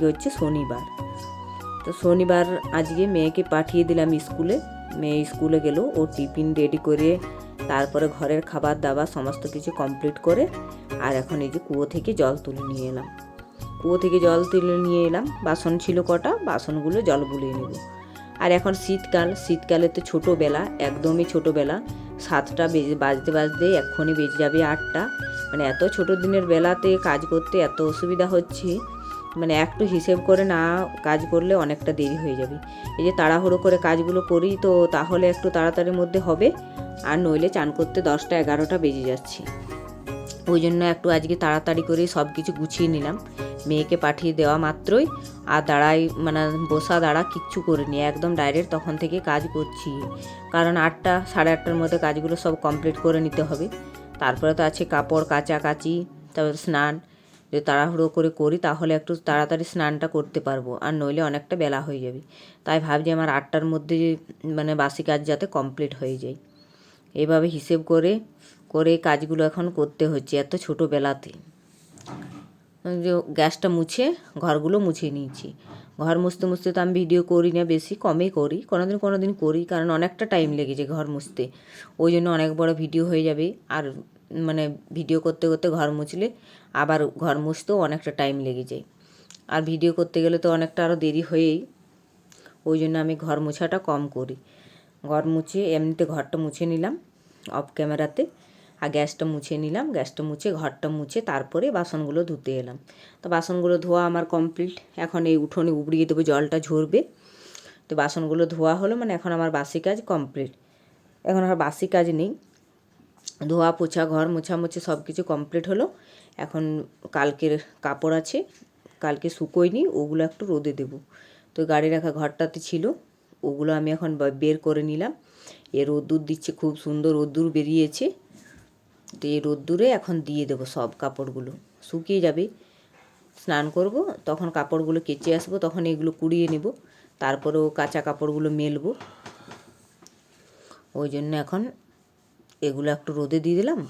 আজকে হচ্ছে শনিবার। তো শনিবার আজকে মেয়েকে পাঠিয়ে দিলাম স্কুলে। মেয়ে স্কুলে গেল, ও টিফিন রেডি করে তারপরে ঘরের খাবার দাবার সমস্ত কিছু কমপ্লিট করে আর এখন এই যে কুয়ো থেকে জল তুলে নিয়ে এলাম। কুয়ো থেকে জল তুলে নিয়ে এলাম, বাসন ছিল কটা, বাসনগুলো জল বুলিয়ে নেব। আর এখন শীতকাল, শীতকালে তো ছোটোবেলা, একদমই ছোটোবেলা। সাতটা বেজে, বাজতে বাজতে এক্ষুনি বেজে যাবে আটটা। মানে এত ছোটো দিনের বেলাতে কাজ করতে এত অসুবিধা হচ্ছে। মানে একটু হিসেব করে না কাজ করলে অনেকটা দেরি হয়ে যাবে। এই যে তাড়াহুড়ো করে কাজগুলো করি, তো তাহলে একটু তাড়াতাড়ির মধ্যে হবে। আর নইলে চান করতে দশটা এগারোটা বেজে যাচ্ছে। ওই জন্য একটু আজকে তাড়াতাড়ি করে সব কিছু গুছিয়ে নিলাম। মেয়েকে পাঠিয়ে দেওয়া মাত্রই। আর দাঁড়াই মানে বসা দাঁড়া কিচ্ছু করিনি একদম ডাইরেক্ট তখন থেকে কাজ করছি। কারণ আটটা, সাড়ে আটটার মধ্যে কাজগুলো সব কমপ্লিট করে নিতে হবে। তারপরে তো আছে কাপড়, কাচাকাচি, তারপর স্নান। যদি তাড়াহুড়ো করে করি, তাহলে একটু তাড়াতাড়ি স্নানটা করতে পারব। আর নইলে অনেকটা বেলা হয়ে যাবে। তাই ভাবছি আমার আটটার মধ্যে মানে বাসি কাজ যাতে কমপ্লিট হয়ে যায়। এভাবে হিসেব করে করে কাজগুলো এখন করতে হচ্ছে এত ছোটোবেলাতে। যে গ্যাসটা মুছে, ঘরগুলো মুছে নিয়েছি। ঘর মুছতে মুছতে তো আমি ভিডিও করি না বেশি, কমই করি। কোনো দিন কোনো দিন করি, কারণ অনেকটা টাইম লেগেছে ঘর মুছতে। ওই জন্য অনেক বড় ভিডিও হয়ে যাবে। আর মানে ভিডিও করতে করতে ঘর মুছলে, আবার ঘর মুছতেও অনেকটা টাইম লেগে যায়। আর ভিডিও করতে গেলে তো অনেকটা আরও দেরি হয়েই, ওই জন্য আমি ঘর মোছাটা কম করি। ঘর মুছে, এমনিতে ঘরটা মুছে নিলাম অফ ক্যামেরাতে আর গ্যাসটা মুছে নিলাম, গ্যাসটা মুছে, ঘরটা মুছে, তারপরে বাসনগুলো ধুতে এলাম। তো বাসনগুলো ধোয়া আমার কমপ্লিট এখন এই উঠোনে উবড়িয়ে দেবো, জলটা ঝরবে। তো বাসনগুলো ধোয়া হলো মানে এখন আমার বাসি কাজ কমপ্লিট এখন আর বাসি কাজ নেই। ধোয়া, পোছা, ঘর মোছামুছি সব কিছু কমপ্লিট হলো। এখন কালকের কাপড় আছে, কালকে শুকোয়নি, ওগুলো একটু রোদে দেবো। তো গাড়ি রাখা ঘরটাতে ছিল, ওগুলো আমি এখন বের করে নিলাম। এ রোদ্দুর দিচ্ছে, খুব সুন্দর রোদ্দুর বেরিয়েছে। তো এই রোদ্দুরে এখন দিয়ে দেবো সব কাপড়গুলো। শুকিয়ে যাবে। স্নান করব, তখন কাপড়গুলো কেচে আসব, তখন এগুলো কুড়িয়ে নেব। তারপরেও কাঁচা কাপড়গুলো মেলবো। ওই জন্য এখন এগুলো একটু রোদে দিয়ে দিলাম।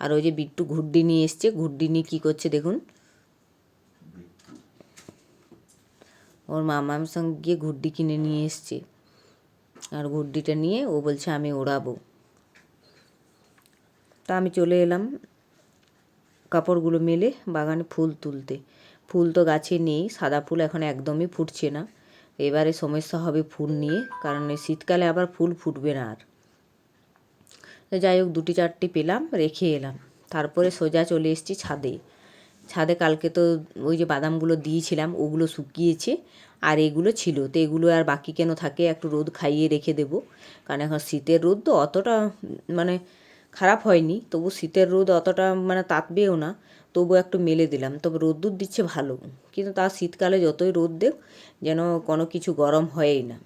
আর ওই যে বিট্টু ঘুড্ডি নিয়ে এসছে, ঘুড্ডি নিয়ে কী করছে দেখুন। ওর মামার সঙ্গে গিয়ে ঘুড্ডি কিনে নিয়ে এসছে। আর ঘুড্ডিটা নিয়ে ও বলছে, আমি ওড়াবো। তা আমি চলে এলাম কাপড়গুলো মেলে বাগানে ফুল তুলতে। ফুল তো গাছে নেই, সাদা ফুল এখন একদমই ফুটছে না। এবারে সমস্যা হবে ফুল নিয়ে, কারণ শীতকালে আবার ফুল ফুটবে না আর। তো যাই হোক দুটি চারটি পেলাম, রেখে এলাম। তারপরে সোজা চলে এসেছি ছাদে। ছাদে কালকে তো ওই যে বাদামগুলো দিয়েছিলাম, ওগুলো শুকিয়েছে, আর এগুলো ছিল। তো এগুলো আর বাকি কেন থাকে একটু রোদ খাইয়ে রেখে দেবো। কারণ এখন শীতের রোদ তো অতটা মানে খারাপ হয়নি, তবু শীতের রোদ অতটা মানে তাপবেও না। তবু একটু মেলে দিলাম। তবে রোদ্দুর দিচ্ছে ভালো। কিন্তু তা শীতকালে যতই রোদ দেখ, যেন কোনো কিছু গরম হয়ই না।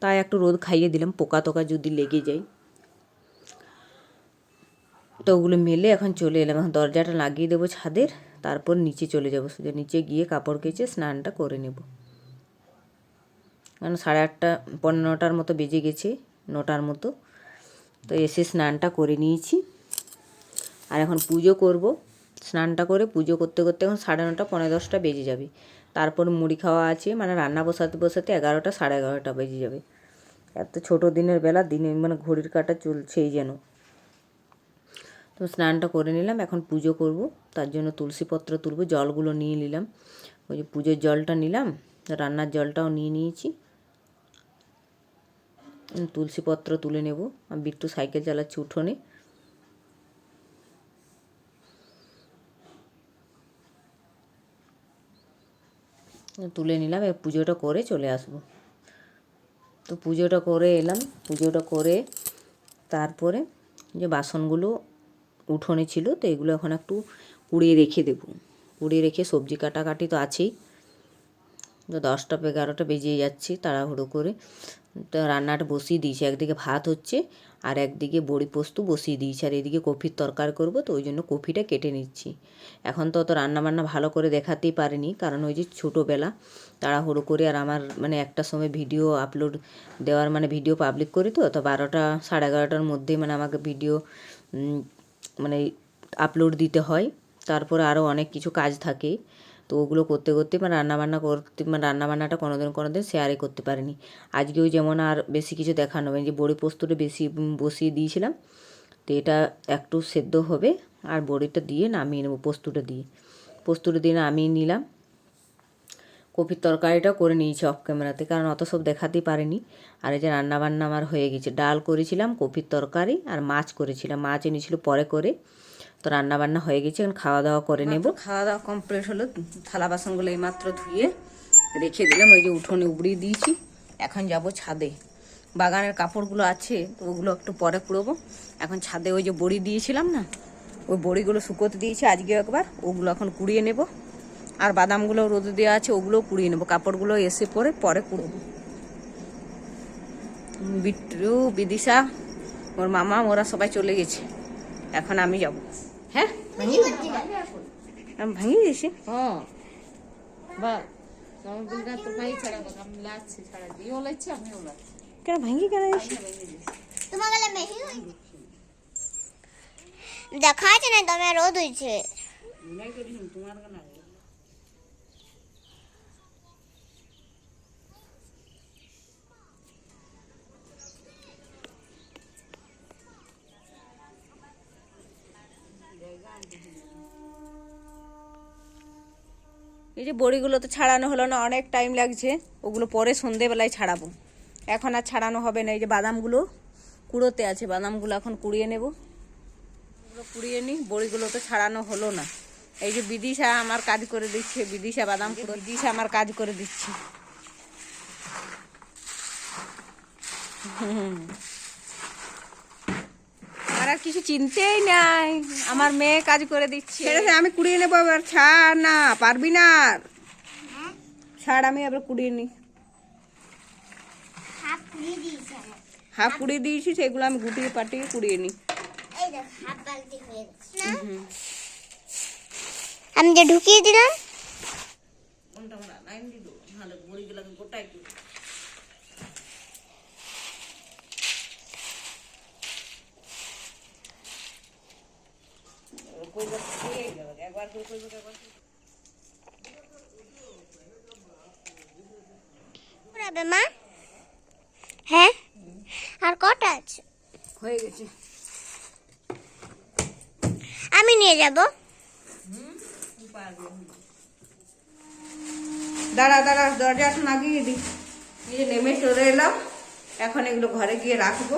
তাই একটু রোদ খাইয়ে দিলাম, পোকা টোকা যদি লেগে যায়। তো ওগুলো মেলে এখন চলে এলাম। এখন দরজাটা লাগিয়ে দেবো ছাদের, তারপর নিচে চলে যাব। সোজা নিচে গিয়ে কাপড় কেচে স্নানটা করে নেব। কারণ সাড়ে আটটা পনেরো নটার মতো বেজে গেছে, নটার মতো। তো এসে স্নানটা করে নিয়েছি। আর এখন পুজো করব। স্নানটা করে পুজো করতে করতে এখন সাড়ে নটা পনেরো দশটা বেজে যাবে। তারপর মুড়ি খাওয়া আছে মানে রান্না বসাতে বসাতে এগারোটা, সাড়ে এগারোটা বেজে যাবে। এত ছোটো দিনের বেলা দিনে মানে ঘড়ির কাটা চলছেই যেন। তো স্নানটা করে নিলাম, এখন পুজো করব। তার জন্য তুলসীপত্র তুলব, জলগুলো নিয়ে নিলাম। ওই যে পুজোর জলটা নিলাম, রান্নার জলটাও নিয়ে নিয়েছি। তুলসীপত্র তুলে নেব। আমি বিট্টু সাইকেল চালাচ্ছি উঠোনে। তুলে নিলাম, এবার পুজোটা করে চলে আসব। তো পুজোটা করে এলাম, পুজোটা করে তারপরে যে বাসনগুলো উঠোনে ছিল, তো এগুলো এখন একটু কুড়িয়ে রেখে দেবো। কুড়িয়ে রেখে সবজি কাটাকাটি তো আছেই। তো দশটা এগারোটা বেজে যাচ্ছে তাড়াহুড়ো করে। তো রান্নাটা বসিয়ে দিয়েছি, একদিকে ভাত হচ্ছে আর একদিকে বড়ি পোস্ত বসিয়ে দিয়েছি। আর এদিকে কফির তরকারি করব, তো ওই জন্য কফিটা কেটে নিচ্ছি। এখন তো অত রান্নাবান্না ভালো করে দেখাতেই পারিনি, কারণ ওই যে ছোটোবেলা তাড়াহুড়ো করে আর আমার মানে একটা সময় ভিডিও আপলোড দেওয়ার মানে ভিডিও পাবলিক করি তো তো বারোটা সাড়ে এগারোটার মধ্যে মানে আমাকে ভিডিও মানে আপলোড দিতে হয়। তারপর আরও অনেক কিছু কাজ থাকে। তো ওগুলো করতে করতে মানে রান্নাবান্না করতে মানে রান্নাবান্নাটা কোনো দিন কোনো দিন শেয়ারে করতে পারিনি। আজকেও যেমন আর বেশি কিছু দেখানো হবে যে বড়ি পোস্তটা বেশি বসিয়ে দিয়েছিলাম। তো এটা একটু সেদ্ধ হবে, আর বড়িটা দিয়ে নামিয়ে নেব, পোস্তটা দিয়ে। পোস্তটা দিয়ে নামিয়ে নিলাম। কপির তরকারিটা করে নিয়েছি অফ ক্যামেরাতে কারণ অত সব দেখাতেই পারিনি। আর এই যে রান্নাবান্না আমার হয়ে গেছে। ডাল করেছিলাম কপির তরকারি আর মাছ করেছিলাম। মাছ এনেছিল পরে করে। তো রান্নাবান্না হয়ে গেছে, এখন খাওয়া দাওয়া করে নেব। খাওয়া দাওয়া কমপ্লিট হলো। থালা বাসনগুলো এইমাত্র ধুয়ে রেখে দিলাম। ওই যে উঠোনে উবড়িয়ে দিয়েছি। এখন যাব ছাদে। বাগানের কাপড়গুলো আছে, তো ওগুলো একটু পরে কুড়োবো। এখন ছাদে ওই যে বড়ি দিয়েছিলাম না, ওই বড়িগুলো শুকোতে দিয়েছি আজকে একবার। ওগুলো এখন কুড়িয়ে নেব। আর বাদামগুলো রোদে দেওয়া আছে ওগুলোও কুড়িয়ে নেব। কাপড়গুলো এসে পরে পরে কুড়োবো বিট্টু বিদিশা ওর মামা ওরা সবাই চলে গেছে। এখন আমি যাব। হ্যাঁ? আমি ভাঙিয়ে দিয়েছি। হ্যাঁ। বা কেন ভাঙি কেন দেখা আছে না তুমি রোদ হয়েছে। এই যে বড়িগুলো তো ছাড়ানো হলো না, অনেক টাইম লাগছে। ওগুলো পরে সন্ধেবেলায় ছাড়াবো। এখন আর ছাড়ানো হবে না, এই যে বাদামগুলো কুড়োতে আছে, বাদামগুলো এখন কুড়িয়ে নেব। ওগুলো কুড়িয়ে নিই, বড়িগুলো তো ছাড়ানো হলো না। এই যে বিদিশা আমার কাজ করে দিচ্ছে, বিদিশা বাদাম কুড়ো, বিদিশা আমার কাজ করে দিচ্ছে। হুম। আর আর কিছু চিনতেই নাই। আমার মেয়ে কাজ করে দিচ্ছে। আমি কুড়িয়ে নেব এবার। ছাড় না পারবি না আর। ছাড় আমি এবার কুড়িয়ে নি। হাফ কুড়িয়ে দিয়েছি সেগুলো আমি গুটিয়ে পাটিয়ে কুড়িয়ে নি। এই দেখ হাফ বালতি হয়ে গেছে। না আমি দিলাম পুরাবে মা? হ্যাঁ? আর কটা আছে? হয়ে গেছে। আমি নিয়ে যাব। দাঁড়া দাঁড়া দরজাটা লাগিয়ে দি এই যে নেমে চলে এলাম। এখন এগুলো ঘরে গিয়ে রাখব।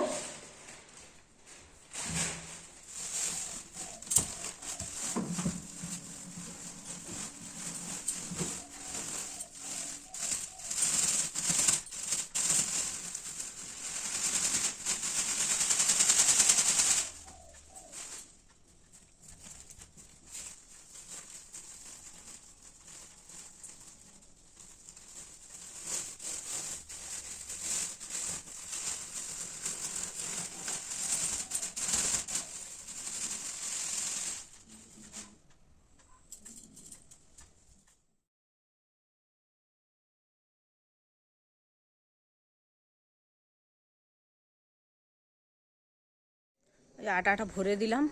এই আটাটা ভরে দিলাম।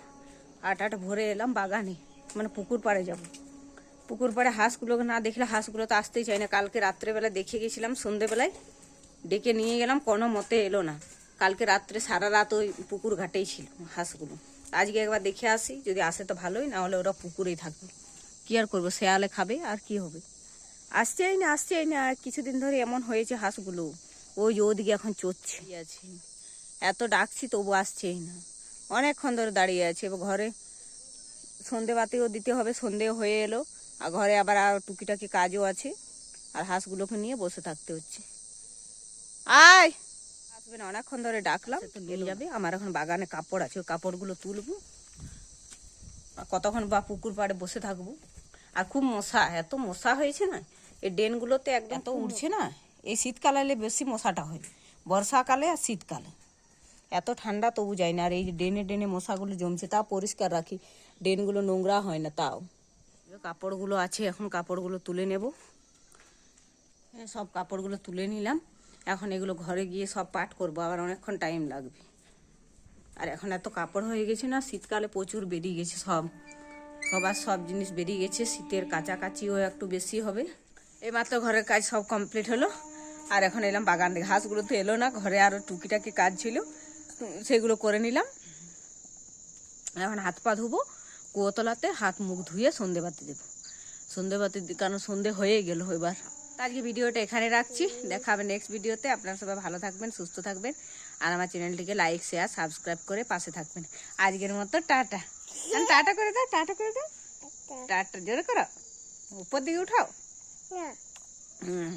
আটাটা ভরে এলাম বাগানে। মানে পুকুর পাড়ে যাব। পুকুর পাড়ে হাঁসগুলোকে না দেখলে হাঁসগুলো তো আসতেই চায় না। কালকে রাত্রেবেলা দেখে গেছিলাম সন্ধেবেলায়। ডেকে নিয়ে গেলাম কোনো মতে এলো না। কালকে রাত্রে সারা রাত ওই পুকুর ঘাটেই ছিল হাঁসগুলো। আজকে একবার দেখে আসি যদি আসে তো ভালোই না হলে ওরা পুকুরেই থাকবে। কী আর করব শেয়ালে খাবে আর কি হবে? আসছেই না আসছেই না কিছুদিন ধরে এমন হয়েছে হাঁসগুলো। ওই ওদিকে এখন চড়ছে। আছে? এত ডাকছি তবু আসছেই না। অনেকক্ষণ ধরে দাঁড়িয়ে আছে এবার ঘরে। সন্ধে বাতিও দিতে হবে সন্ধে হয়ে এলো। আর ঘরে আবার আর টুকিটাকি কাজও আছে। আর হাঁসগুলোকে নিয়ে বসে থাকতে হচ্ছে। আয়! আসবে না অনেকক্ষণ ধরে ডাকলাম। তো নিয়ে যাবে। আমার এখন বাগানে কাপড় আছে ওই কাপড়গুলো তুলবো। আর কতক্ষণ বা পুকুর পাড়ে বসে থাকব। আর খুব মশা এত মশা হয়েছে না এই ড্রেনগুলোতে একদম তো উঠছে না? এই শীতকালে বেশি মশাটা হয়। বর্ষাকালে আর শীতকালে। এত ঠান্ডা তবু যায় না, আর এই ড্রেনে ড্রেনে মশাগুলো জমছে তা পরিষ্কার রাখি। ড্রেনগুলো নোংরা হয় না তাও। কাপড়গুলো আছে, এখন কাপড়গুলো তুলে নেব। সব কাপড়গুলো তুলে নিলাম। এখন এগুলো ঘরে গিয়ে সব পাট করব, আবার অনেকক্ষণ টাইম লাগবে। আর এখন এত কাপড় হয়ে গেছে না, শীতকালে প্রচুর বেরিয়ে গেছে সব। সবার সব জিনিস বেরিয়ে গেছে, শীতের কাছাকাছিও একটু বেশি হবে। এইমাত্র ঘরের কাজ সব কমপ্লিট হলো। আর এখন এলাম বাগান, ঘাসগুলো তো এলো না, ঘরে আরও টুকিটাকি কাজ ছিল। সেগুলো করে নিলাম। এখন হাত পা ধুবো কুয়োতলাতে হাত মুখ ধুয়ে সন্ধে বাতি দেবো। সন্ধে বাতি কারণ সন্ধে হয়ে গেল এবার। আজকে ভিডিওটা এখানে রাখছি। দেখা হবে নেক্সট ভিডিওতে। আপনারা সবাই ভালো থাকবেন সুস্থ থাকবেন। আর আমার চ্যানেলটিকে লাইক শেয়ার সাবস্ক্রাইব করে পাশে থাকবেন। আজকের মতো টাটা। টাটা করে দাও টাটা করে দাও। টাটা। জোরে করো। উপর দিকে উঠাও। হুম।